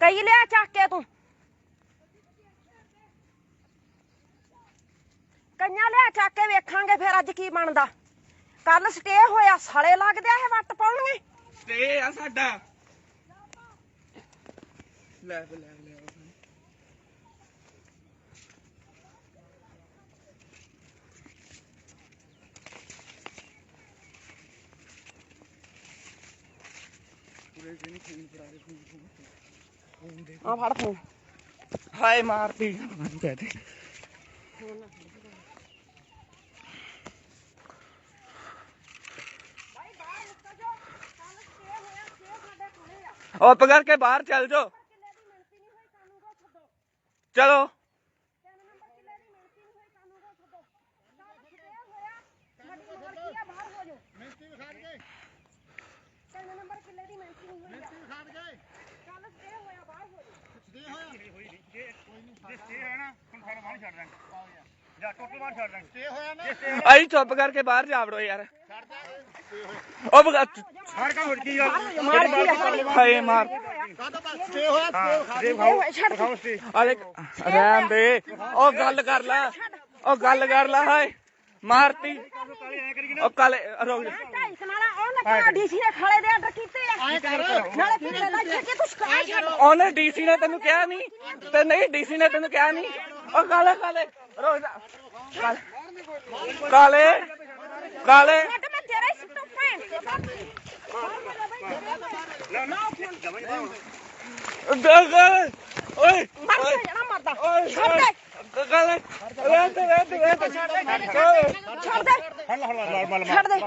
ਕਈ ਲਿਆ ਚੱਕ ਕੇ ਤੂੰ? ਕੰਨਿਆ ਲਿਆ ਚੱਕ ਕੇ ਵੇਖਾਂਗੇ ਫਿਰ ਅੱਜ ਕੀ ਬਣਦਾ। ਕੱਲ ਸਟੇ ਹੋਇਆ, ਸਾਲੇ ਲੱਗਦੇ ਆ ਇਹ ਵੱਟ ਪਾਉਣਗੇ। ਤੇ ਆ ਸਾਡਾ। ਲੈ ਲੈ ਲੈ ਪੂਰੇ ਦਿਨ ਫੋਨ ਕਰਾ ਦੇ ਫੋਨ ਫੋਨ हाँ, फाड़ फ़ोन। हाय मारती कहते और पकड़ के बाहर चल जाओ। चलो। नंबर ਦੇ ਆ ਫੜ ਫੋਨ ਹਾਏ ਮਾਰਤੀ ਕਹਤੇ ਉੱਪ ਕਰਕੇ ਬਾਹਰ ਚੱਲ ਜਾਓ ਚਲੋ ਆਈ ਚੁੱਪ ਕਰਕੇ ਬਾਹਰ ਜਾ ਵੜੋ ਯਾਰ। ਉਹ ਬਗਾ ਹਾਏ ਮਾਰ। ਅਰੇ ਰਹਿਣ ਦੇ। ਉਹ ਗੱਲ ਕਰ ਲੈ। ਉਹ ਗੱਲ ਕਰ ਲੈ ਹਾਏ। ਮਾਰਤੀ। ਉਹ ਕਾਲੇ ਰੁਕ ਕਨਾਲਾ ਉਹਨੇ ਕਿਹੜਾ ਡੀਸੀ ਨੇ ਖਾਲੇ ਦੇ ਆਰਡਰ ਕੀਤੇ। ਆ ਨਾਲੇ ਕਿਤੇ ਦਾ ਠੇਕੇ ਤੂੰ ਸਕਾਈ ਛੱਡ ਉਹਨੇ ਡੀਸੀ ਨੇ ਤੈਨੂੰ ਕਿਹਾ ਨਹੀਂ ਤੇ ਨਹੀਂ ਡੀਸੀ ਨੇ ਤੈਨੂੰ ਕਿਹਾ ਨਹੀਂ ਉਹ ਕਾਲੇ ਕਾਲੇ। ਰੁਕ ਜਾ ਕਾਲੇ- ਕਾਲੇ। ਛੱਡ ਮੈਂ ਤੇਰਾ ਹੀ ਸਿੱਟੂ ਭੈਣ ਕਾਲੇ ਓਏ ਮਰ ਓਏ। ਜਾਣਾ ਮਰਦਾ ਓਏ ਛੱਡ ਦੇ। ਕਾਲੇ ਰਹਿਣ ਦੇ ਰਹਿਣ ਦੇ ਰਹਿਣ ਦੇ। ਛੱਡ ਦੇ। ਛੱਡ ਦੇ।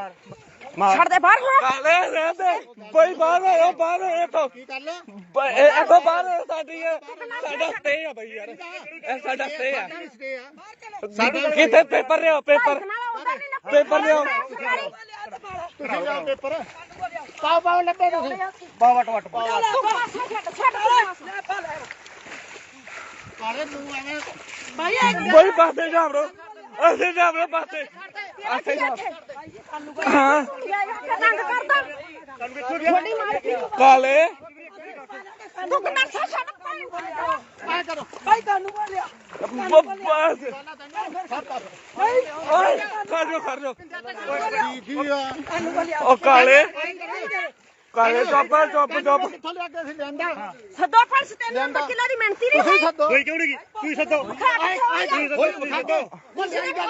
ਛੱਡ ਦੇ ਬਾਹਰ ਹੋ ਕਾਲੇ ਰਹਿਣ ਦੇ। ਕੋਈ ਬਾਹਰ ਆਇਆ ਬਾਹਰ ਆਇਆ ਤੋਂ ਕੀ ਕਰ ਲੈ ਬ- ਇਹ ਇੱਥੋਂ ਬਾਹਰ ਆਓ, ਸਾਡੀ ਇਹ ਸਾਡਾ ਸਟੇ ਆ ਬਈ ਯਾਰ। ਇਹ ਸਾਡਾ ਸਟੇ ਆ। ਸਟੇ ਆ ਕਿੱਥੇ ਪੇਪਰ ਲਿਓ ਪੇਪਰ ਨਹੀਂ ਨਾ ਪੇਪਰ ਲਿਓ ਤੁਸੀਂ ਲਿਆਓ ਪੇਪਰ ਪਾਓ ਪਾਓ ਲੱਭੇ ਤੁਸੀਂ ਪਾਓ ਵਟ ਵਟ ਪਾਓ ਕਾਲੇ ਤੂੰ ਐਵੇਂ ਬਈ ਪਾਸੇ ਜਾ ਬਰੋ ਅਸੀਂ ਜਾ ਬਰੋ ਅਸੀਂ ਜਾ ਹਾਂ। ਕਾਲੇ। ਤੂੰ ਸਾ ਬੱਬਾ ਓਏ ਕਰ ਜੋ ਕਰ ਜੋ ਕੀ ਆ ਉਹ ਕਾਲੇ। ਕਾਲੇ ਚੁੱਪ ਚੁੱਪ ਚੁੱਪ। ਕਿੱਥੋਂ ਲਿਆ ਕੇ ਅਸੀਂ ਲੈਂਦਾ ਸੱਦੋ ਫਰਸ ਤੈਨੂੰ ਨੰਬਰ ਕਿਲਾ ਦੀ ਮਿਹਨਤੀ ਨਹੀਂ ਤੁਸੀਂ ਹੋਈ। ਸੱਦੋ। ਕੋਈ ਕਿਉਂ ਨਹੀਂ ਤੁਸੀਂ ਸੱਦੋ। ਆਏ ਆਏ ਹੋਈ ਸੱਦੋ। ਦੱਸੇ ਗੱਲ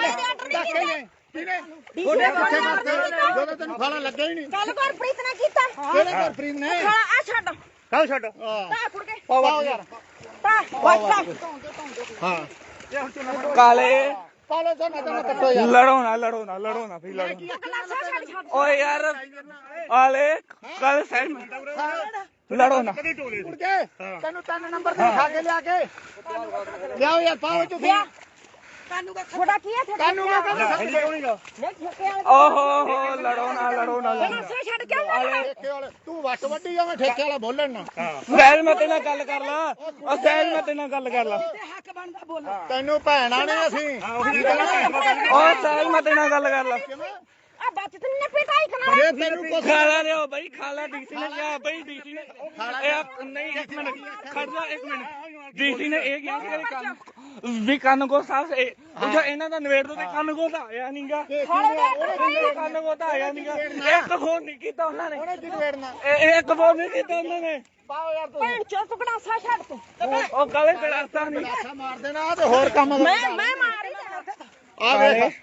ਦੱਸੇ ਨੇ ਕਿਨੇ ਉਹਨੇ ਕਿੱਥੇ ਕਰਤੇ ਜਦੋਂ ਤੈਨੂੰ ਖਾਣਾ ਲੱਗਾ ਹੀ ਨਹੀਂ। ਕੱਲ ਗੁਰਪ੍ਰੀਤ ਨੇ ਕੀਤਾ। ਕਿਹਨੇ ਗੁਰਪ੍ਰੀਤ ਨੇ? ਖਾਲਾ ਆ ਛੱਡ। ਕੱਲ ਛੱਡ। ਤਾ ਕੁੜ ਕੇ। ਪਾਓ ਯਾਰ ਤਾ ਵਾਟਾ ਹਾਂ। ਕਾਲੇ। ਪਾਲੋ ਸੋ ਨਾ ਤੈਨੂੰ ਕੱਟੋ ਯਾਰ। ਲੜੋ ਨਾ ਲੜੋ ਨਾ ਲੜੋ ਨਾ ਵੀ ਲੜੋ ਓਏ ਯਾਰ ਆਲੇ ਕੱਲ ਸੈਨ ਲੜੋ ਨਾ। ਕਦੇ ਟੋਲੇ ਤੈਨੂੰ ਤਿੰਨ ਨੰਬਰ ਤੇ ਖਾ ਕੇ ਲਿਆ ਕੇ। ਲਿਆਓ ਯਾਰ ਪਾਓ ਤੁਸੀਂ। ਥੋੜਾ ਕੀ ਹੈ ਥੋੜਾ ਕਾਨੂੰ ਮੈਂ ਕਹਿੰਦਾ ਸੱਦ ਕੇ ਨਹੀਂ ਠੇਕੇ ਵਾਲੇ ਓਹੋ ਹੋ ਲੜੋ ਨਾ ਲੜੋ ਨਾ। ਲੜੋ ਛੱਡ ਕੇ ਆਉਂਦਾ ਠੇਕੇ ਵਾਲੇ ਤੂੰ ਵੱਟ ਵੱਡੀ ਜਾਵੇਂ ਠੇਕੇ ਵਾਲਾ ਬੋਲਣ ਨਾ। ਸਹਿਜ ਮਤੇ ਨਾਲ ਗੱਲ ਕਰ ਲਾ। ਉਹ ਸਹਿਜ ਮਤੇ ਨਾਲ ਗੱਲ ਕਰ ਲਾ। ਤੈਨੂੰ ਭੈਣਾਂ ਨੇ ਅਸੀਂ। ਉਹ ਸਹਿਜ ਮਤੇ ਨਾਲ ਗੱਲ ਕਰ ਲਾ। ਆ ਬੱਚ ਤੇ ਨੇ ਪਿਟਾਈ ਕਨਾ ਜੇ ਤੈਨੂੰ ਕੁਛ ਖਾਲਾ ਲਿਓ ਬਈ ਖਾਲਾ ਡੀਸੀ ਨੇ ਕਿਹਾ ਬਈ ਡੀਸੀ ਨੇ। ਇਹ ਨਹੀਂ ਇੱਕ ਮਿੰਟ ਖੜ ਜਾ ਇੱਕ ਮਿੰਟ। ਡੀਸੀ ਨੇ ਇਹ ਕਿਹਾ ਕਿ ਕੰਨ ਵੀ ਕੰਨ ਕੋ ਸਾਫ਼ ਇਹ ਇਹਨਾਂ ਦਾ ਨਵੇੜ ਤੋਂ ਤੇ ਕੰਨ ਕੋ ਤਾਂ ਆਇਆ ਨਹੀਂਗਾ ਕੰਨ ਕੋ ਤਾਂ ਆਇਆ ਨਹੀਂਗਾ ਇੱਕ ਫੋਨ ਨਹੀਂ ਕੀਤਾ ਉਹਨਾਂ ਨੇ। ਉਹਨੇ ਇਹ ਇੱਕ ਫੋਨ ਨਹੀਂ ਕੀਤਾ ਉਹਨਾਂ ਨੇ। ਪਾਓ ਯਾਰ ਤੁਸੀਂ ਭੈਣ ਚੋ ਤੂੰ ਕਲਾਸਾ ਛੱਡ ਤੂੰ। ਉਹ- ਉਹ ਗਲੇ ਕੜਾਸਾ ਨਹੀਂ। ਅੱਛਾ ਮਾਰ ਦੇਣਾ ਤੇ ਹੋਰ ਕੰਮ ਮੈਂ ਮੈਂ ਮਾਰੀ ਆ। ਵੇਖ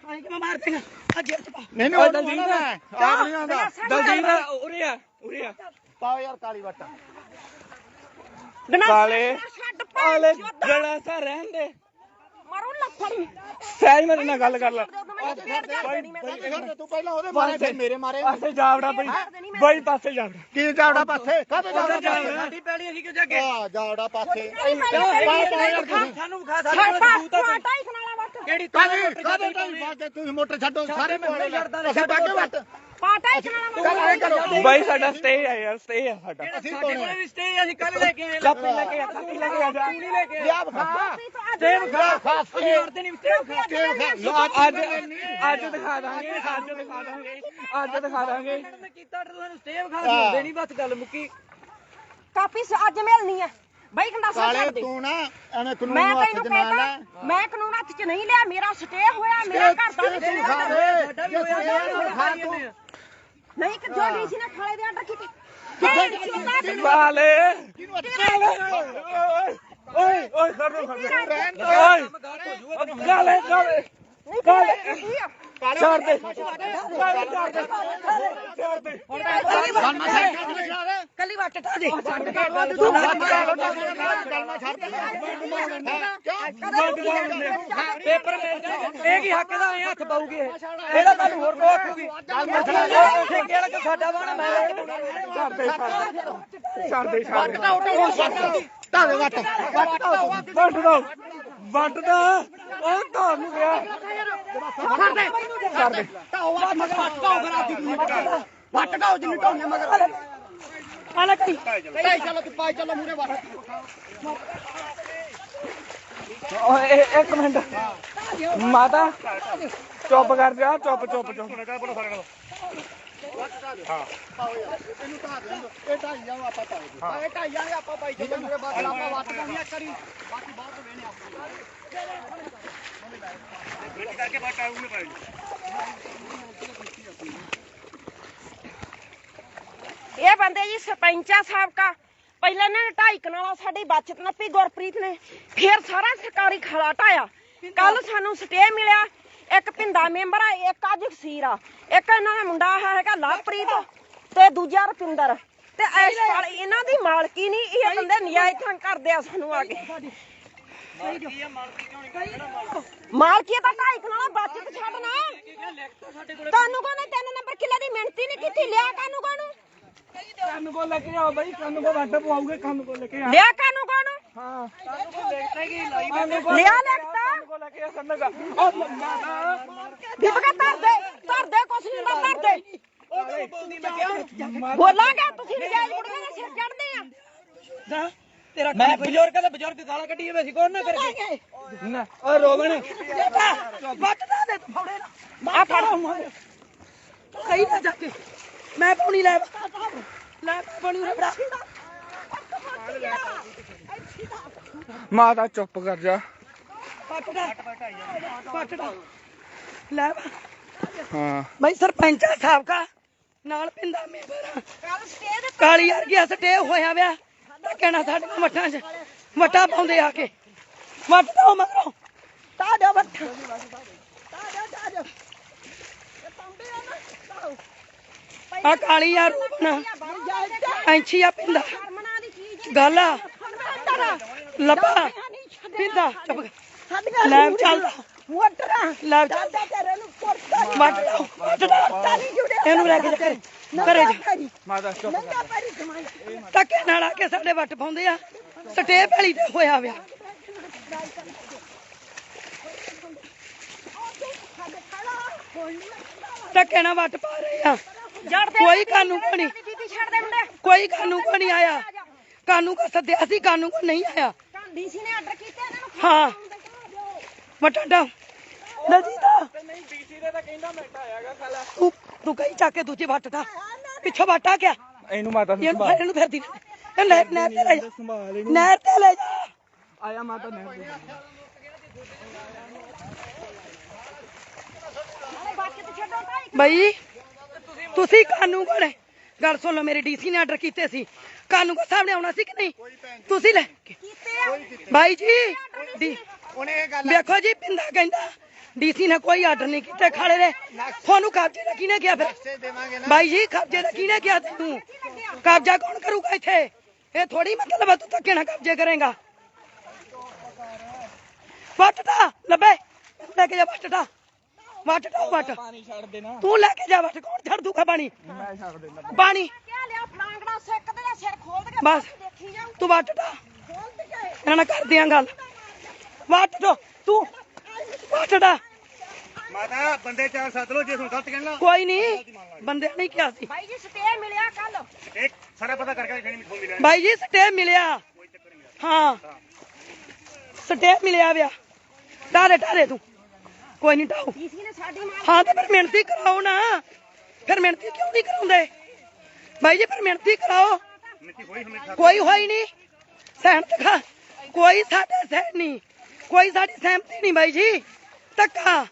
ਨਹੀਂ ਨਹੀਂ ਓਏ ਉਹ ਦਲਜੀਤ ਆਗਲੀਆਂ ਦਾ ਦਲਜੀਤ ਉਰੇ ਆ ਉਰੇ ਆ। ਪਾਓ ਯਾਰ ਕਾਲੀ ਵੱਟ। ਕਾਲੇ ਛੱਡ ਆਲੇ ਭੈਣ ਗਲਾ ਸਾ ਰਹਿਣ ਦੇ। ਮਰੂ ਲੱਫੜ ਸਹਿਜ ਮੇਰੇ ਨਾਲ ਗੱਲ ਕਰ ਲੈ। ਤੂੰ ਪਹਿਲਾਂ ਉਹਦੇ ਮਾਰੇ ਫਿਰ ਮੇਰੇ ਮਾਰੇ। ਪਾਸੇ ਜਾਵੜਾ ਬਈ ਬਈ ਪਾਸੇ ਜਾਵੜਾ। ਕੀ ਜਾਵੜਾ ਪਾਸੇ? ਕਾਹਦੇ ਜਾਵੜਾ। ਸਾਡੀ ਪੈਲੀ ਅਸੀਂ ਕਿਉਂ ਜਾ ਆ ਜਾਵੜਾ ਪਾਸੇ। ਸਾਨੂੰ ਕਿਹੜੀ ਕਾਹਦੇ ਕਾਹਦੇ ਪਾ ਕੇ ਤੁਸੀਂ ਮੋਟਰ ਛੱਡੋ ਸਾਰੇ ਮੋਟਰ ਅਸੀਂ ਪਾ ਕੇ ਵੱਟ ਪਾ ਟਾਈ ਕਨਾਲਾ ਚੱਲ ਐ ਕਰੋ। ਬਾਈ ਸਾਡਾ ਸਟੇ ਆ ਯਾਰ ਸਟੇ ਆ ਸਾਡਾ। ਅਸੀਂ ਪਾਉਣੇ ਸਟੇ ਅਸੀਂ ਕੱਲ ਲੈ ਕੇ ਆਏ। ਕਾਪੀ ਲੈ ਕੇ ਆ ਕਾਪੀ ਲੈ ਕੇ ਆ ਜਾ। ਨਹੀਂ ਲੈ ਕੇ ਲਿਆ ਵਿਖਾ। ਦੇਵ ਲਿਆ ਖਾਸ ਅਸੀਂ ਵਰਤੇ ਨਹੀਂ ਤੇਲ ਖਾ। ਅੱਜ ਅੱਜ ਦਿਖਾ ਦਾਂਗੇ ਅੱਜ ਦਿਖਾ ਦਾਂਗੇ। ਅੱਜ ਦਿਖਾ ਦਾਂਗੇ। ਹਾਂ। ਕਾਪੀ ਸ- ਅੱਜ ਮਿਲਣੀ ਹੈ ਬਾਈ ਕੰਦਾ ਕਾਲੇ ਛੱਡ ਦੇ ਤੂੰ ਨਾ ਐਵੇਂ ਕਾਨੂੰਨ ਮੈਂ ਨੂੰ ਹੱਥ ਤੈਨੂੰ ਚ ਨਾ ਲੈ। ਕਹਿੰਦਾ ਮੈਂ ਕਾਨੂੰਨ ਹੱਥ 'ਚ ਨਹੀਂ ਲਿਆ ਮੇਰਾ ਸਟੇ ਹੋਇਆ ਮੇਰਾ ਘਰ ਦਾ ਤੂੰ ਖਾ ਦੇ ਜੇ ਸਟੇ ਖਾ ਤੂੰ। ਨਹੀਂ ਕਿ ਜੋ ਡੀਸੀ ਨੇ ਖਾਲੇ ਦੇ ਆਰਡਰ ਕੀਤੇ। ਕਿੱਥੇ ਕਾਲੇ ਕਿਹਨੂੰ ਹੱਥ ਓਏ ਓਏ ਓਏ ਕਰ ਦੋ ਕਰ ਰਹਿਣ ਦੋ ਓਏ ਕਾਲੇ ਕਾਲੇ। ਕਾਲੇ। ਛੱਡ ਦੇ। ਕਾਲੇ ਛੱਡ ਦੇ। ਛੱਡ ਦੇ। ਗੱਲ ਮੈਂ ਛੱਡ ਕੇ ਨਹੀਂ ਖਿਲਾ ਦੇ। ਕੱਲੀ ਵੱਟ ਟਾ ਦੇ ਤੂੰ ਗੱਲ ਮੈਂ ਛੱਡ ਦੇ ਪੇਪਰ ਇਹ ਕੀ ਹੱਕ ਦਾ ਐ ਹੱਥ ਪਾਉਗੇ ਇਹਦਾ ਤੁਹਾਨੂੰ ਹੋਰ ਕੋ ਆਖੂਗੀ? ਠੇਕੇ ਵਾਲਾ ਸਾਡਾ ਬਾਣਾ ਮੈਂ ਲੈ ਕੇ ਛੱਡ ਦੇ ਛੱਡ ਢਾਵੇ ਵੱਟ ਵੱਟ ਦੋ। ਵੱਟ। ਦੋ ਉਹ ਤੁਹਾਨੂੰ ਗਿਆ। ਛੱਡ ਦੇ। ਛੱਡ ਦੇ। ਢਾਓ ਵੱਟ ਢਾਓ ਕਰਾ ਦੀ ਵੱਟ ਢਾਓ ਜਿੰਨੀ ਢਾਉਣੇ ਮਗਰ। ਆਲਾ ਕਰੀ ਪਾਈ ਚੱਲੋ ਤੂੰ ਪਾਈ ਚੱਲੋ ਮੂਰੇ ਵੱਟ ਓਏ ਇੱਕ ਮਿੰਟ। ਮਾਤਾ ਚੁੱਪ ਕਰ ਜਾ ਚੁੱਪ ਚੁੱਪ ਚੁੱਪ। ਇਹਨੂੰ ਢਾ ਦੇ ਇਹ ਢਾਈ ਜਾਓ ਆਪਾਂ ਪਾਈ ਇਹ ਢਾਈ ਜਾਣੇ ਆਪਾਂ ਪਾਈ ਚੱਲੋ ਮੂਰੇ ਵੱਟ ਆਪਾਂ ਵੱਟ ਪਾਉਣੀ ਆ ਕਰੀ ਬਾਕੀ ਬਾਅਦ ਵਿੱਚ ਵੇਣੇ ਆਪਾਂ ਇਹ ਬੰਦੇ ਜੀ ਸਰਪੰਚਾ ਸਾਬਕਾ ਪਹਿਲਾਂ ਇਹਨਾਂ ਨੇ ਢਾਈ ਕਨਾਲਾ ਸਾਡੀ ਬਚਤ ਨੱਪੀ, ਗੁਰਪ੍ਰੀਤ ਨੇ ਫਿਰ ਸਾਰਾ ਸਰਕਾਰੀ ਖਲਾ ਢਾਇਆ। ਕੱਲ ਸਾਨੂੰ ਸਟੇ ਮਿਲਿਆ, ਇੱਕ ਪਿੰਦਾ ਮੈਂਬਰ ਆ, ਇੱਕ ਅੱਜ ਖਸੀਰ ਆ। ਇੱਕ ਇਹਨਾਂ ਦਾ ਮੁੰਡਾ ਹੈਗਾ ਲਵਪ੍ਰੀਤ ਤੇ ਦੂਜਾ ਰਪਿੰਦਰ। ਤੇ ਇਸ ਸਾਲ ਇਹਨਾਂ ਦੀ ਮਾਲਕੀ ਨਹੀਂ, ਇਹ ਬੰਦੇ ਨਜਾਇਜ਼ ਤੰਗ ਕਰਦੇ ਆ ਸਾਨੂੰ ਆ ਕੇ। ਮਾਲਕੀ ਤਾਂ ਢਾਈ ਕਨਾਲਾ ਬਚਤ ਛੱਡਣਾ। ਤੁਹਾਨੂੰ ਕੋਨੇ ਤਿੰਨ ਨੰਬਰ ਕਿੱਲੇ ਦੀ ਮਿਹਨਤੀ ਨਹੀਂ ਕੀਤੀ ਲਿਆ ਕਾਨੂੰ ਕਾਨੂੰ ਕੰਨ ਕੋ ਲੈ ਕੇ ਆਓ ਬਈ ਕੰਨ ਕੋ ਵੱਟ ਪਵਾਉਗੇ ਕੰਨ ਕੋ ਲੈ ਕੇ ਆ। ਲਿਆ ਕਾਨੂੰ ਕਾਨੂੰ ਹਾਂ ਕੰਨ ਕੋ ਲੈ ਕੇ ਗਈ ਲਾਈ ਲਿਆ ਲਿਖਤਾ ਕੰਨ ਕੋ ਲੈ ਕੇ ਆ ਸੰਨਗਾ ਉਹ ਮਾਤਾ ਦੀਪਕਾ ਧਰ ਦੇ ਧਰ ਦੇ ਕੁਛ ਨਹੀਂ ਦਾ ਧਰ ਦੇ। ਬੋਲਾਂਗੇ ਤੁਸੀਂ ਨਜਾਇਜ਼ ਕੁੜੀਆਂ ਦੇ ਸਿਰ ਚੜਦੇ ਆ। ਮੈਂ ਬਜ਼ੁਰਗ ਦਾ ਬਜ਼ੁਰਗ ਗਾਲਾਂ ਕੱਢੀਏ ਵੇ ਸੀ ਕੌਣ ਨਾ ਕਰਕੇ ਨਾ ਓ ਰੋਗਣ ਵੱਟ ਦਾ ਦੇ ਫੌੜੇ ਨਾ। ਆ ਫੜ। ਕਹੀ ਨਾ ਜਾ ਕੇ। ਮੈਂ ਪਾਣੀ ਲੈ ਲੈ ਪਾਣੀ ਉਰੇ ਫੜਾ। ਮਾਤਾ ਚੁੱਪ ਕਰ ਜਾ। ਪੱਟ ਦਾ ਪੱਟ ਦਾ ਲੈ ਹਾਂ। ਮੈਂ ਸਰਪੰਚ ਆ ਸਾਬਕਾ ਨਾਲ ਪਿੰਦਾ ਮੈਂਬਰ ਕਾਲੀ ਯਾਰ ਗਿਆ ਸਟੇ ਹੋਇਆ ਵਿਆ ਕਹਿਣਾ ਸਾਡੇ ਮੱਠਾਂ 'ਚ। ਮੱਟਾ ਪਾਉਂਦੇ ਆ ਕੇ। ਮੱਟ ਦੋ ਮਗਰੋਂ। ਤਾ ਦੇ ਮੱਠ। ਆ ਕਾਲੀ ਯਾਰ ਰੂਪਨ ਐਂਚੀ ਆ ਪਿੰਦਾ। ਗੱਲ ਲੱਭਾ। ਪਿੰਦਾ। ਚੁੱਪ ਲੈ ਚੱਲਦਾ ਮੋਟਰਾਂ ਲੈ ਚੱਲਦਾ ਤੇਰੇ ਨੂੰ ਪੁੱਟ ਮੱਟ ਇਹਨੂੰ ਲੈ ਕੇ ਜਾ ਘਰੇ। ਜਾ। ਮਾਤਾ ਚੁੱਪ ਕਰ ਨਾਲ ਆ ਕੇ ਸਾਡੇ ਵੱਟ ਪਾਉਂਦੇ ਆ। ਸਟੇ ਭੈਲੀ ਤੇ ਹੋਇਆ ਵਿਆ ਧੱਕੇ ਨਾਲ ਵੱਟ ਪਾ ਰਹੇ ਆ। ਕੋਈ ਕਾਨੂੰਨ ਨਹੀਂ ਬੀਬੀ ਛੱਡ ਦੇ ਮੁੰਡੇ। ਕੋਈ ਕਾਨੂੰਨ ਕੋ ਨਹੀਂ ਆਇਆ। ਕਾਨੂੰਨ ਕੋ ਸੱਦਿਆ ਸੀ ਕਾਨੂੰਨ ਕੋ ਨਹੀਂ ਆਇਆ। ਡੀਸੀ ਨੇ ਆਰਡਰ ਕੀਤਾ ਇਹਨਾਂ ਨੂੰ ਹਾਂ। ਵਟਾਡਾ ਨਜੀਦਾ ਨਹੀਂ ਡੀਸੀ ਦੇ ਤਾਂ ਕਹਿੰਦਾ ਮੈਂ ਢਾਇਆਗਾ ਕੱਲ ਤੂੰ ਤੂੰ ਕਹੀ ਚੱਕ ਕੇ ਦੂਜੇ ਪਿੱਛੋਂ ਵੱਟ ਗਿਆ। ਇਹਨੂੰ ਮਾਤਾ ਨੂੰ ਇਹਨੂੰ ਸੰਭਾਲ। ਇਹਨੂੰ ਫਿਰਦੀ ਇਹ ਨਹਿਰ ਨਹਿਰ ਤੇ ਲੈ ਜਾ। ਸੰਭਾਲ ਇਹਨੂੰ ਨਹਿਰ ਤੇ ਲੈ ਜਾ। ਆਇਆ ਮਾਤਾ ਨੇ ਬਈ ਤੁਸੀਂ ਕਾਨੂੰ ਕੋਲੇ? ਗੱਲ ਸੁਣ ਲਓ ਮੇਰੇ ਡੀਸੀ ਨੇ ਆਰਡਰ ਕੀਤੇ ਸੀ। ਕਾਨੂੰ ਕੋ ਸਾਹਮਣੇ ਆਉਣਾ ਸੀ ਕਿ ਨਹੀਂ? ਤੁਸੀਂ ਲੈ ਬਾਈ ਜੀ ਡੀ ਉਹਨੇ ਇਹ ਗੱਲ ਵੇਖੋ ਜੀ ਪਿੰਦਾ ਕਹਿੰਦਾ ਡੀਸੀ ਨੇ ਕੋਈ ਆਰਡਰ ਨਹੀਂ ਕੀਤੇ ਖਾਲੇ ਨੇ। ਤੁਹਾਨੂੰ ਕਬਜ਼ੇ ਦਾ ਕਿਹਨੇ ਕਿਹਾ ਫਿਰ? ਨਾ। ਬਾਈ ਜੀ ਕਬਜ਼ੇ ਦਾ ਕਿਹਨੇ ਕਿਹਾ ਤੈਨੂੰ? ਕਬਜ਼ਾ ਕੌਣ ਕਰੂਗਾ ਇੱਥੇ? ਇਹ ਥੋੜੀ ਮਤਲਬ ਹੈ ਤੂੰ ਧੱਕੇ ਨਾਲ ਕਬਜ਼ੇ ਕਰੇਗਾ? ਵੱਟ ਦਾ ਲੱਭੇ। ਲੈ ਕੇ ਜਾ ਵੱਟ ਦਾ ਵੱਟ ਦਾ ਵੱਟ। ਪਾਣੀ ਛੱਡ ਦੇਣਾ। ਤੂੰ ਲੈ ਕੇ ਜਾ ਵੱਟ ਕੌਣ ਛੱਡ ਦੂਗਾ ਪਾਣੀ? ਮੈਂ ਛੱਡ ਦੇਣਾ। ਪਾਣੀ। ਕਿਆ ਲਿਆ ਫਲਾਂਗੜਾ ਸਿੱਕ ਦੇ ਸਿਰ ਖੋਲ ਦੇ ਬਸ। ਦੇਖੀ ਜਾਊ। ਤੂੰ ਵੱਟ ਦਾ ਇਹਨਾਂ ਨਾਲ ਕਰਦੇ ਆਂ ਗੱਲ। ਵੱਟ ਦੋ ਤੂੰ ਵੱਟ ਦਾ ਮਾਤਾ ਬੰਦੇ ਚਾਰ ਸੱਦ ਲੋ ਜੇ ਹੁਣ ਗਲਤ ਕਹਿਣਾ ਕੋਈ ਨਹੀਂ ਬੰਦੇ ਨਹੀਂ ਕਿਹਾ ਸੀ। ਬਾਈ ਜੀ ਸਟੇ ਮਿਲਿਆ ਕੱਲ ਇੱਕ ਸਾਰਾ ਪਤਾ ਕਰਕੇ ਖਣੀ ਮਿਠੋ ਮਿਲਿਆ। ਬਾਈ ਜੀ ਸਟੇ ਮਿਲਿਆ। ਹਾਂ। ਸਟੇ ਮਿਲਿਆ ਵਿਆ। ਟਾਰੇ ਟਾਰੇ ਤੂੰ। ਕੋਈ ਨਹੀਂ ਟਾਓ ਹਾਂ ਤੇ ਫਿਰ ਮਿਹਨਤੀ ਕਰਾਓ ਨਾ। ਫਿਰ ਮਿਹਨਤੀ ਕਿਉਂ ਨਹੀਂ ਕਰਾਉਂਦੇ? ਬਾਈ ਜੀ, ਫਿਰ ਮਿਹਨਤੀ ਕਰਾਓ। ਕੋਈ ਹੋਈ ਨਹੀਂ ਸਹਿਣ ਦਿਖਾ ਕੋਈ ਸਾਡੇ ਸਹਿਣ ਨਹੀਂ ਕੋਈ ਸਾਡੀ ਸਹਿਮਤੀ ਨਹੀਂ ਬਾਈ ਜੀ। ਧੱਕਾ।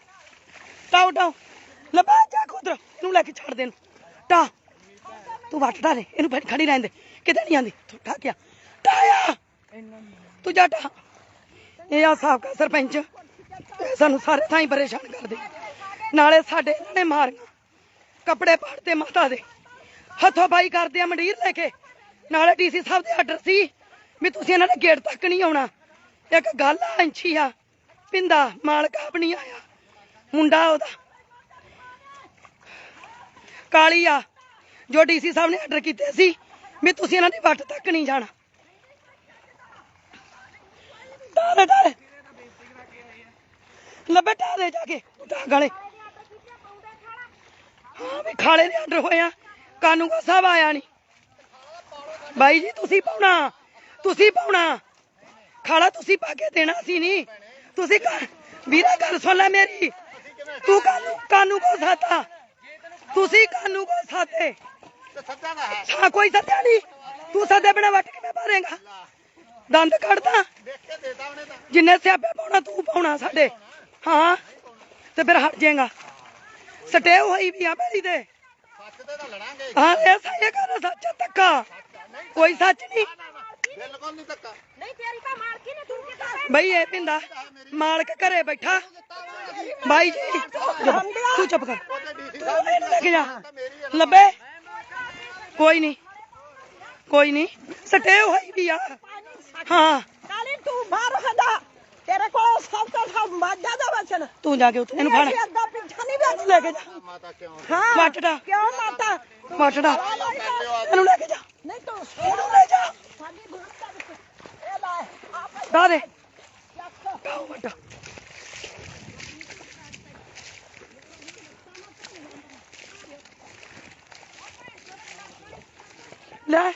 ਟਾਉ ਟਾਉ ਲੱਭਾ ਜਾ ਖੁਦਰ ਇਹਨੂੰ ਲੈ ਕੇ ਛੱਡ ਦੇ ਟਾ। ਤੂੰ ਵੱਟ ਡਾ ਦੇ। ਇਹਨੂੰ ਫਿਰ ਖੜੀ ਰਹਿਣ ਦੇ। ਕਿਤੇ ਨਹੀਂ ਆਂਦੀ ਤੂੰ ਠਾ ਗਿਆ। ਟਾਇਆ। ਤੂੰ ਜਾ ਟਾ। ਇਹ ਆ ਸਾਬਕਾ ਸਰਪੰਚ। ਸਾਨੂੰ ਸਾਰੇ ਥਾਂ ਹੀ ਪਰੇਸ਼ਾਨ ਕਰਦੇ। ਨਾਲੇ ਸਾਡੇ ਇਹਨਾਂ ਨੇ ਮਾਰੀਆਂ। ਕੱਪੜੇ ਪਾੜਦੇ ਮਾਤਾ ਦੇ। ਹੱਥੋਂ ਬਾਈ ਕਰਦੇ ਆ ਮੰਡੀਰ ਲੈ ਕੇ। ਨਾਲੇ ਡੀਸੀ ਸਾਹਿਬ ਦੇ ਆਰਡਰ ਸੀ ਵੀ ਤੁਸੀਂ ਇਹਨਾਂ ਦੇ ਗੇਟ ਤੱਕ ਨਹੀਂ ਆਉਣਾ। ਇੱਕ ਗੱਲ ਆ ਅੰਛੀ ਆ। ਪਿੰਦਾ, ਮਾਲਕ ਆਪ ਆਇਆ। ਮੁੰਡਾ ਉਹਦਾ। ਕਾਲੀ ਆ। ਜੋ ਡੀਸੀ ਸਾਹਿਬ ਨੇ ਆਰਡਰ ਕੀਤੇ ਸੀ ਵੀ ਤੁਸੀਂ ਇਹਨਾਂ ਦੀ ਵੱਟ ਤੱਕ ਨਹੀਂ ਜਾਣਾ। ਡਾਲੇ ਡਾਲੇ ਲੱਭੇ ਡਾਲੇ ਜਾ ਕੇ ਉਠਾ ਗਾਲੇ ਹਾਂ ਵੀ ਖਾਲੇ ਦੇ ਆਰਡਰ ਹੋਇਆ ਕਾਨੂੰਗੋ ਸਾਹਿਬ ਆਇਆ ਨਹੀਂ ਬਾਈ ਜੀ ਤੁਸੀਂ ਪਾਉਣਾ ਤੁਸੀਂ ਪਾਉਣਾ। ਖਾਲਾ ਤੁਸੀਂ ਪਾ ਕੇ ਦੇਣਾ ਸੀ ਨਹੀਂ ਤੁਸੀਂ ਕਾ- ਵੀਰੇ ਗੱਲ ਸੁਣ ਲੈ ਮੇਰੀ। ਤੂੰ ਕਾਨੂੰ ਕਾਨੂੰ ਕੋ ਸਾਤਾ? ਤੁਸੀਂ ਕਾਨੂੰ ਕੋ ਸਾਤੇ? ਸਾ ਕੋਈ ਸੱਤਿਆ ਨਹੀਂ ਤੂੰ ਸੱਦੇ ਬਿਨਾ ਵੱਟ ਕਿਵੇਂ ਮਾਰੇਗਾ? ਦੰਦ ਕੱਢਦਾ। ਕੇ ਜਿੰਨੇ ਸਿਆਪੇ ਪਾਉਣਾ ਤੂੰ ਪਾਉਣਾ ਸਾਡੇ। ਹਾਂ ਤੇ ਫਿਰ ਹਟ ਜਾਏਗਾ। ਸਟੇ ਹੋਈ ਵੀ ਆ ਮੇਰੀ ਤੇ। ਸੱਚ ਤੇ ਤਾਂ ਲੜਾਂਗੇ ਹਾਂ ਇਹ ਸਹੀ ਕਰ ਸੱਚ ਧੱਕਾ। ਕੋਈ ਸੱਚ ਨਹੀਂ। ਬਿਲਕੁਲ ਨਹੀਂ ਧੱਕਾ ਨਹੀਂ ਤੇਰੀ ਤਾਂ ਮਾਲਕੀ ਨੇ ਤੂੰ ਕਿੱਦਾਂ ਬਈ ਇਹ ਪਿੰਦਾ ਮਾਲਕ ਘਰੇ ਬੈਠਾ। ਬਾਈ ਜੀ ਤੂੰ ਚੁੱਪ ਕਰ। ਤੂੰ ਲੈ ਕੇ ਜਾ। ਹੈ। ਲੱਭੇ? ਕੋਈ ਨਹੀਂ। ਕੋਈ ਨਹੀਂ। ਸਟੇ ਹੋਈ ਵੀ ਆ। ਹਾਂ। ਕਾਲੀ ਤੂੰ ਬਾਹਰ ਹਦਾ ਤੇਰੇ ਕੋਲ ਸਭ ਤੋਂ ਸਭ ਮਾਜਾ ਦਾ ਵਚਨ। ਤੂੰ ਜਾ ਕੇ ਉੱਥੇ ਇਹਨੂੰ ਫੜ। ਅੱਗਾ ਪਿੱਛਾ ਨਹੀਂ ਵੇਖ ਲੈ ਕੇ ਜਾ। ਮਾਤਾ ਕਿਉਂ? ਹਾਂ। ਵੱਟੜਾ ਕਿਉਂ ਮਾਤਾ? ਵੱਟੜਾ ਇਹਨੂੰ ਲੈ ਕੇ ਜਾ। ਨਹੀਂ ਤੂੰ ਇਹਨੂੰ ਲੈ ਜਾ। ਸਾਡੀ ਗੁਰਤਾ ਵਿੱਚ ਇਹ ਲੈ ਆਪੇ ਦਾ। ਦੇ ਕਾਉ ਵੱਟਾ ਲੈ।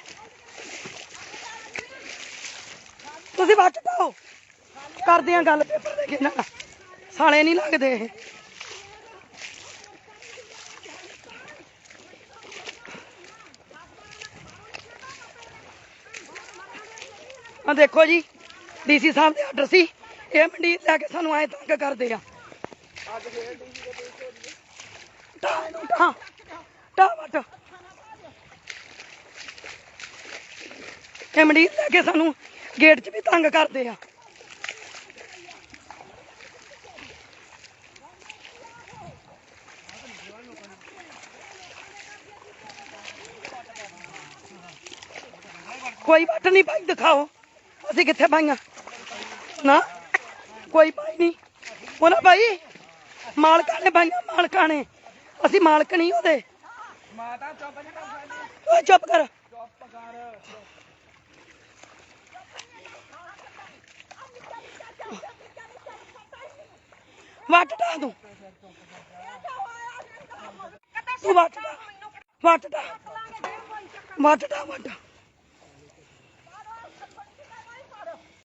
ਤੁਸੀਂ ਵੱਟ ਪਾਓ ਕਰਦੇ ਆ ਗੱਲ। ਪੇਪਰ ਦੇ ਕੇ ਨਾ ਸਾਲੇ ਨਹੀਂ ਲੱਗਦੇ ਇਹ। ਆ ਦੇਖੋ ਜੀ, ਡੀਸੀ ਸਾਹਿਬ ਦੇ ਆਰਡਰ ਸੀ। ਇਹ ਮੰਡੀ ਲੈ ਕੇ ਸਾਨੂੰ ਐ ਤੰਗ ਕਰਦੇ ਆ। ਟਾ ਇਹਨੂੰ ਟਾ ਟਾ ਵੱਟ। ਇਹ ਮੰਡੀ ਲੈ ਕੇ ਸਾਨੂੰ ਗੇਟ 'ਚ ਵੀ ਤੰਗ ਕਰਦੇ ਆ। ਕੋਈ ਵੱਟ ਨਹੀਂ ਪਾਈ ਦਿਖਾਓ। ਅਸੀਂ ਕਿੱਥੇ ਪਾਈਆਂ? ਨਾ ਕੋਈ ਪਾਈ ਨਹੀਂ। ਉਹਨਾਂ ਭਾਈ ਮਾਲਕਾਂ ਨੇ ਪਾਈਆਂ ਮਾਲਕਾਂ ਨੇ। ਅਸੀਂ ਮਾਲਕ ਨਹੀਂ ਉਹਦੇ। ਮਾਤਾ ਚੁੱਪ ਕਰ। ਓਏ ਚੁੱਪ ਕਰ। ਚੁੱਪ ਕਰ ਵੱਟ ਡਾ ਤੂੰ। ਤੂੰ ਵੱਟ ਡਾ। ਵੱਟ ਡਾ। ਵੱਟ ਡਾ ਵੱਟ